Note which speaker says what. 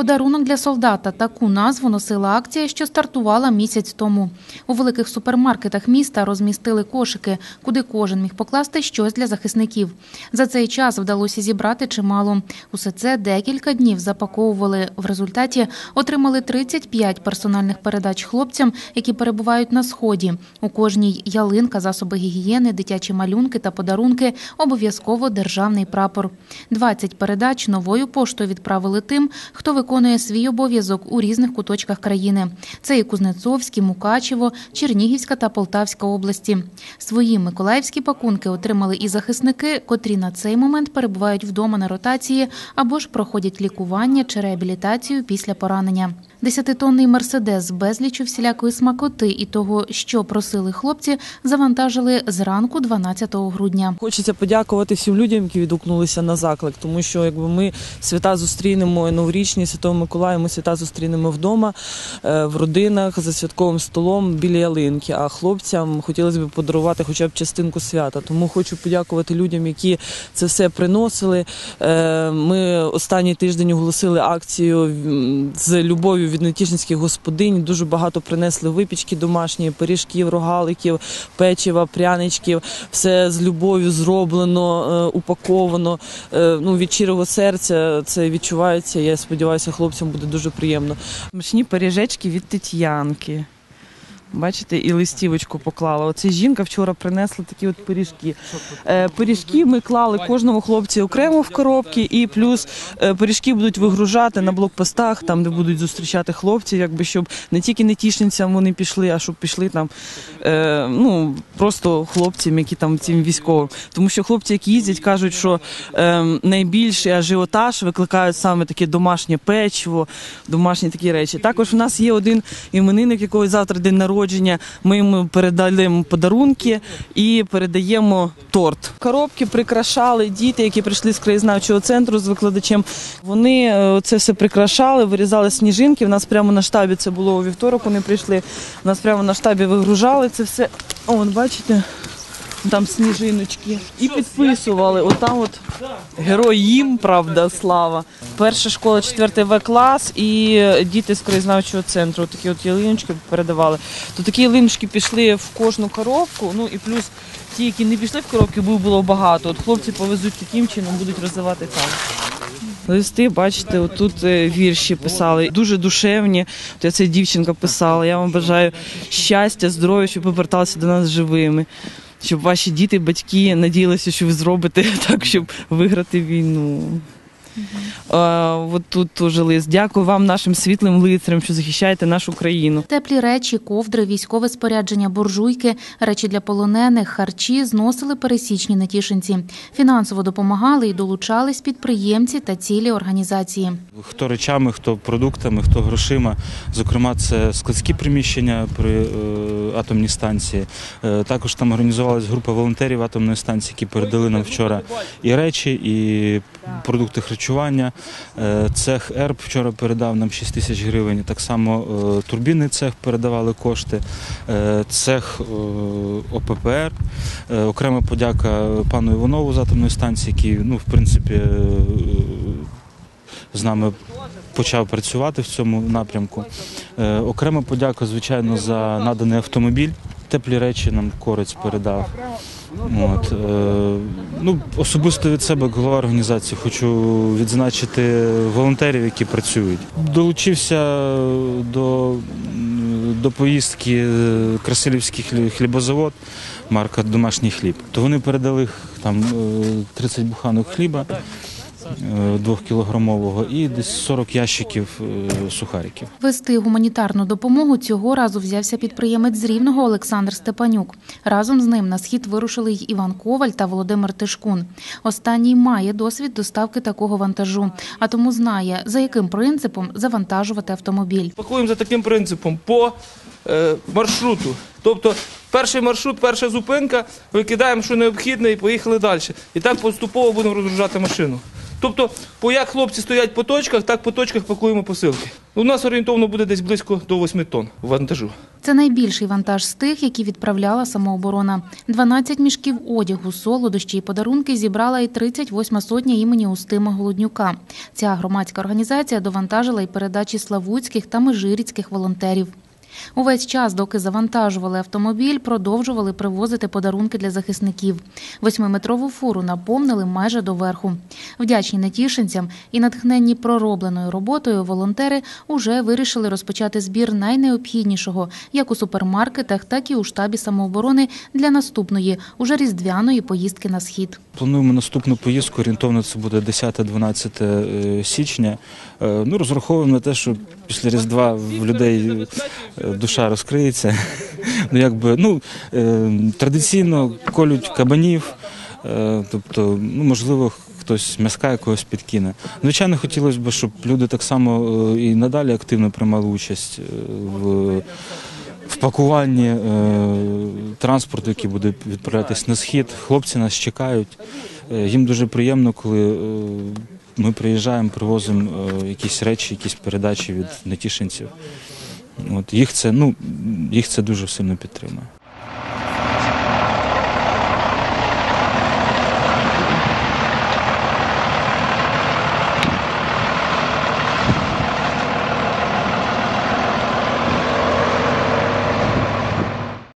Speaker 1: Подарунок для солдата таку назву носила акція, що стартувала місяць тому. У великих супермаркетах міста розмістили кошики, куди кожен міг покласти щось для захисників. За цей час вдалося зібрати чимало. Усе це декілька днів запаковували. В результаті отримали 35 персональних передач хлопцям, які перебувають на сході. У кожній ялинка, засоби гігієни, дитячі малюнки та подарунки, обов'язково державний прапор. 20 передач новою поштою відправили тим, хто виконує свій обов'язок у різних куточках країни. Це і Кузнецовські, Мукачево, Чернігівська та Полтавська області. Свої миколаївські пакунки отримали і захисники, котрі на цей момент перебувають вдома на ротації або ж проходять лікування чи реабілітацію після поранення. Десятитонний мерседес з безлічу всілякої смакоти і того, що просили хлопці, завантажили зранку 12 грудня.
Speaker 2: Хочеться подякувати всім людям, які відгукнулися на заклик, тому що якби ми свята зустрінемо новорічні Святого Миколая, ми свята зустрінемо вдома, е, в родинах за святковим столом біля ялинки. А хлопцям хотілося б подарувати хоча б частинку свята. Тому хочу подякувати людям, які це все приносили. Е, Ми останній тиждень оголосили акцію з любов'ю від нетішинських господинь. Дуже багато принесли випічки домашні, пиріжків, рогаликів, печива, пряничків. Все з любов'ю зроблено, е, упаковано. Е, Ну, від щирого серця це відчувається. Я сподіваюся, хлопцям буде дуже приємно. Смачні пиріжечки від Тетянки. Бачите, і листівочку поклала. Оце жінка вчора принесла такі от пиріжки. Е, пиріжки ми клали кожному хлопці окремо в коробки, і плюс е, пиріжки будуть вигружати на блокпостах, там де будуть зустрічати хлопці, якби щоб не тільки нетішницям вони пішли, а щоб пішли там е, ну просто хлопцям, які там цим військовим. Тому що хлопці, які їздять, кажуть, що найбільший ажіотаж викликають саме таке домашнє печиво, домашні такі речі. Також в нас є один іменинник, якого завтра день народження. Ми їм передаємо подарунки і передаємо торт. Коробки прикрашали діти, які прийшли з краєзнавчого центру з викладачем. Вони е, це все прикрашали, вирізали сніжинки. У нас прямо на штабі це було у вівторок. Вони прийшли. У нас прямо на штабі вигружали це все. О, бачите. Там сніжиночки. І підписували. Отам от герой їм, правда, слава. Перша школа, четвертий В клас і діти з краєзнавчого центру. Такі от ялиночки передавали. То такі ялиночки пішли в кожну коробку. Ну і плюс ті, які не пішли в коробки, було, було багато. От хлопці повезуть таким чином, будуть роздавати там. Листи, бачите, отут е, вірші писали. Дуже душевні. От ця дівчинка писала. Я вам бажаю щастя, здоров'я, щоб ви поверталися до нас живими. Щоб ваші діти, батьки надіялися, що ви зробите так, щоб виграти війну. А, от тут теж лист. Дякую вам, нашим світлим лицарям, що захищаєте нашу країну.
Speaker 1: Теплі речі, ковдри, військове спорядження, буржуйки, речі для полонених, харчі зносили пересічні нетішинці. Фінансово допомагали і долучались підприємці та цілі організації.
Speaker 3: Хто речами, хто продуктами, хто грошима. Зокрема, це складські приміщення при е, атомній станції. Е, також там організувалась група волонтерів атомної станції, які передали нам вчора і речі, і продукти харчування. Е, цех ЕРБ вчора передав нам 6 тисяч гривень. Так само е, турбінний цех передавали кошти. Е, цех ОППР. Окрема подяка пану Іванову з атомної станції, який, ну, в принципі, з нами почав працювати в цьому напрямку. Окрема подяка, звичайно, за наданий автомобіль. Теплі речі нам корець передав. От, е, ну, особисто від себе, як голова організації, хочу відзначити волонтерів, які працюють. Долучився до, до поїздки е, Красилівський хлібозавод, марка Домашній хліб. То вони передали там е, 30 буханок хліба е, двохкілограмового і десь 40 ящиків е, сухариків.
Speaker 1: Вести гуманітарну допомогу цього разу взявся підприємець з Рівного Олександр Степанюк. Разом з ним на схід вирушили й Іван Коваль та Володимир Тишкун. Останній має досвід доставки такого вантажу, а тому знає, за яким принципом завантажувати автомобіль.
Speaker 4: Пакуємо за таким принципом по е, маршруту. Тобто перший маршрут, перша зупинка, викидаємо, що необхідне, і поїхали далі. І так поступово будемо розгружати машину. Тобто, по як хлопці стоять по точках, так по точках пакуємо посилки. У нас орієнтовно буде десь близько до 8 тонн вантажу.
Speaker 1: Це найбільший вантаж з тих, які відправляла самооборона. 12 мішків одягу, солодощі і подарунки зібрала і 38 сотня імені Устима Голоднюка. Ця громадська організація довантажила і передачі славутських та межиріцьких волонтерів. Увесь час, доки завантажували автомобіль, продовжували привозити подарунки для захисників. Восьмиметрову фуру наповнили майже до верху. Вдячні нетішинцям і натхненні проробленою роботою волонтери уже вирішили розпочати збір найнеобхіднішого як у супермаркетах, так і у штабі самооборони для наступної, уже різдвяної поїздки на схід.
Speaker 3: Плануємо наступну поїздку, орієнтовно це буде 10-12 е, січня. Е, Ну, розраховуємо на те, що після Різдва в людей е, душа розкриється. Ну, якби, ну, традиційно колють кабанів, тобто, ну, можливо, хтось м'яска якогось підкине. Звичайно, хотілося б, щоб люди так само е, і надалі активно приймали участь е, в в пакуванні е, транспорту, який буде відправлятись на схід. Хлопці нас чекають. Е, їм дуже приємно, коли е, ми приїжджаємо, привозимо е, якісь речі, якісь передачі від нетішинців. От їх це ну їх це дуже сильно підтримує.